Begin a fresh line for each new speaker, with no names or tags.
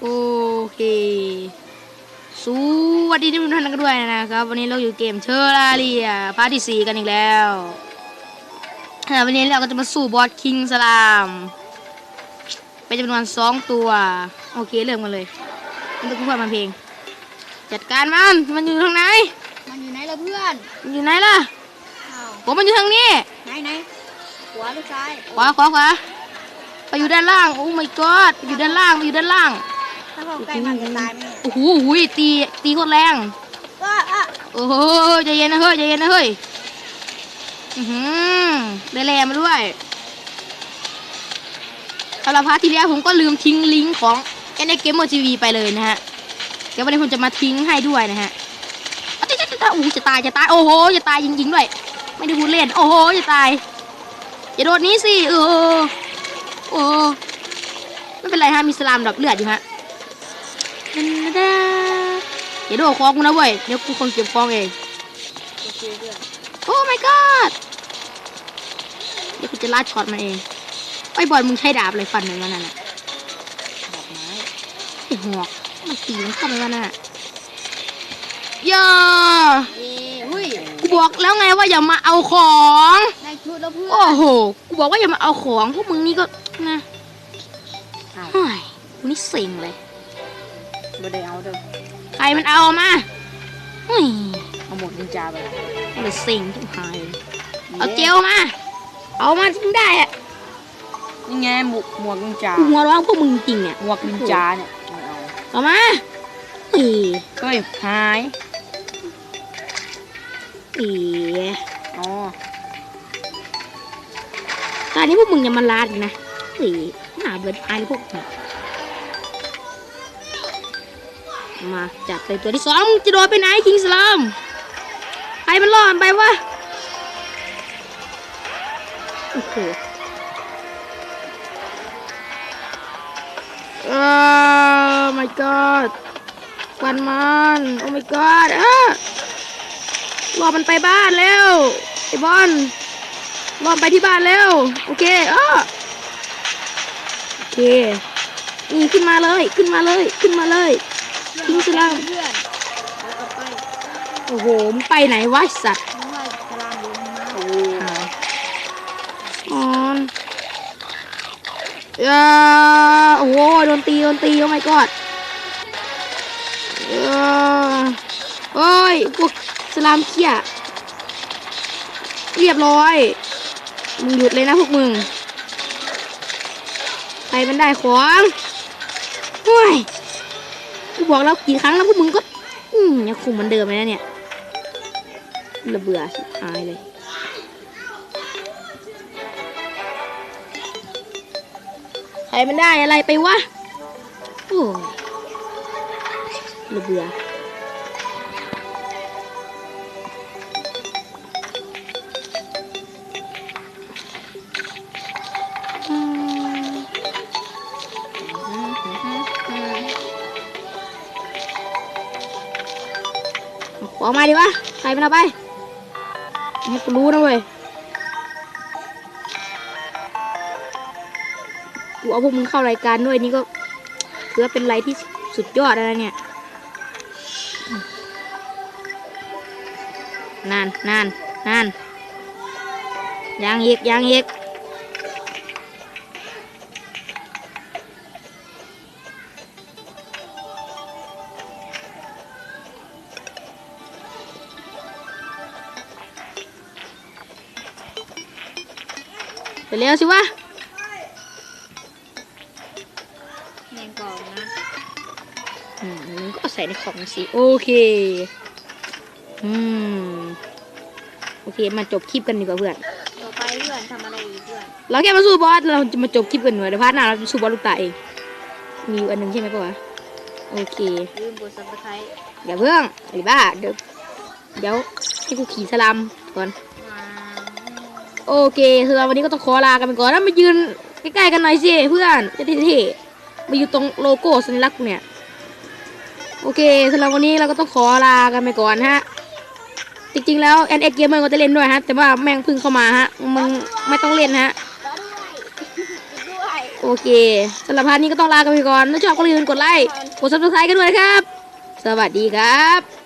โอเค สวัสดีทุกท่านกันด้วยนะครับ วันนี้เราอยู่เกมเชอราเรียพาร์ทที่สี่กันอีกแล้วอ่าวันนี้เราก็จะมาสู้บอสคิงสลามเป็นจำนวนสองตัว โอเคเริ่มกันเลยมันต้องพูดมันเพลง จัดการมัน มันอยู่ทางไหน
มันอยู่ไหนล่ะเพื่อน
มันอยู่ไหนล่ะ
อ้าว
ผมมันอยู่ทางนี้
ไหนไหนขวาหรือซ้าย
ขวาขวาขวาไปอยู่ด้านล่าง โอ้ my god ไปอยู่ด้านล่างไปอยู่ด้านล่าง
ถ้าเข้าใกล้มันจะตายไหมเนี่ย
โอ้โหหูยตีตีโคตรแรง
ว้าอะ
โอ้โหใจเย็นนะเฮ้ยใจเย็นนะเฮ้ยอือหือได้แรงมาด้วยสำหรับพาร์ทที่แล้วผมก็ลืมทิ้งลิงก์ของ n x Gamer TV ไปเลยนะฮะ เดี๋ยววันนี้ผมจะมาทิ้งให้ด้วยนะฮะอ้าวจะจะจะโอ้โหจะตายจะตายโอ้โหจะตายจริงๆด้วย ไม่ได้พูดเล่น โอ้โหจะตายอย่าโดดหนี้สิเออโอ้ไม่เป็นไรฮะมีสลามดับเลือดอยู่ฮะ อย่าโดดคอกูนะเว้ยเดี๋ยวกูคนเก็บคองเอง
โอเคเพื่อน
โอ้ my god เดี๋ยวกูจะลาดช็อตมันเองไอ้บอยมึงใช้ดาบอะไรฟันมันวะนั่นน่ะ
ดอกไม้
ไอ้หอกมันตีมันเข้าไปวะนั่นน่ะอย่า
เอ้หุ้ย
กูบอกแล้วไงว่าอย่ามาเอาของ
ได้ชุดแล้วเพื่อน
โอ้โหกูบอกว่าอย่ามาเอาของพวกมึงนี่ก็นะ
อ้าว
เฮ้ยกูนี่เซ็งเลย
ไม่ได้เอาเด้อ
ใครมันเอามาเฮ้ย
เอาหมดนินจาไปแล้ว
กูเลยเซ็งทุกหายเลยเอาเจลมา เอามาทิ้งได้อะ
นี่ไงหมวกหมวกนินจา
กูหัวร้อนพวกมึงจริงเนี่ย
หมวกนินจาเนี่ยไม่เอา
เอามาเฮ้ย
เฮ้ยหาย
เอ๋
อ๋อ
ตอนนี้พวกมึงอย่ามาลาดอีกนะเอ๋หน้าเบิดอายพวกมึง มาจัดไปตัวที่สองจะโดดไปไหนคิงสลามใครมันล่อมันไปวะโอ้โหเออ my god ควันมันโอ้ my god เออรอมันไปบ้านแล้วไอ้บอลรอมันไปที่บ้านแล้ว โอเคเออโอเคนี่ขึ้นมาเลยขึ้นมาเลยขึ้นมาเลย ทิ้งสลาม
เพื่อนแล้วก็ไป
โอ้โหมึงไปไหนวะไอ้สัตว์
มึงว่าสลามอยู่มึงนะโอ้
หายออนเออโอ้โหโดนตีโดนตีโอ้ my god เออโอ้ยพวกสลามเขี้ยเรียบร้อย มึงหยุดเลยนะพวกมึงใครมันได้ของโอ้ย กูบอกแล้วกี่ครั้งแล้วพวกมึงก็ อืมยังคุมเหมือนเดิมเลยนะเนี่ยระเบื่อชิบหายเลยใครมันได้อะไรไปวะ โอ้ระเบื่อ อองมาดิวะใครมันเอาไปให้กูรู้นะเว้ย กูเอาพวกมึงเข้ารายการด้วยนี่ก็ถือว่าเป็นอะไรที่สุดยอดแล้วนะเนี่ย นานนานนานยังอีกยังอีก ไปเร็วสิวะ
แมงกอกนะ
อืมอันนี้ก็ใส่ในของสิโอเค อืม โอเค มาจบคลิปกันดีกว่าเพื่อน
ต่อไปเพื่อนทำอะไรอีกเพื่อน
เราแค่มาสู้บอส เราจะมาจบคลิปกันหน่อยเดี๋ยวพาร์ทหน้าเราจะสู้บอสลูกตาเอง มีอยู่อันหนึ่งใช่ไหมปะวะ โอเค
ลืมกดซับสไครต์
อย่าเพิ่งไอ้บ้า เดี๋ยว เดี๋ยวให้กูขี่สลัมก่อน
มา
โอเคสำหรับวันนี้ก็ต้องขอลากันไปก่อนแล้วมายืนใกล้ๆกันหน่อยสิเพื่อนจะเท่ๆมาอยู่ตรงโลโก้สัญลักษณ์เนี่ย โอเคสำหรับวันนี้เราก็ต้องขอลากันไปก่อนฮะ จริงๆแล้ว NX Gamer ก็จะเล่นด้วยฮะ แต่ว่าแม่งพึ่งเข้ามาฮะมึงไม่ต้องเล่นฮะโอเคสำหรับพาร์ทนี้ก็ต้องลากันไปก่อนถ้าชอบก็อย่าลืมกดไลค์กดซับสไครต์กันด้วยครับ สวัสดีครับ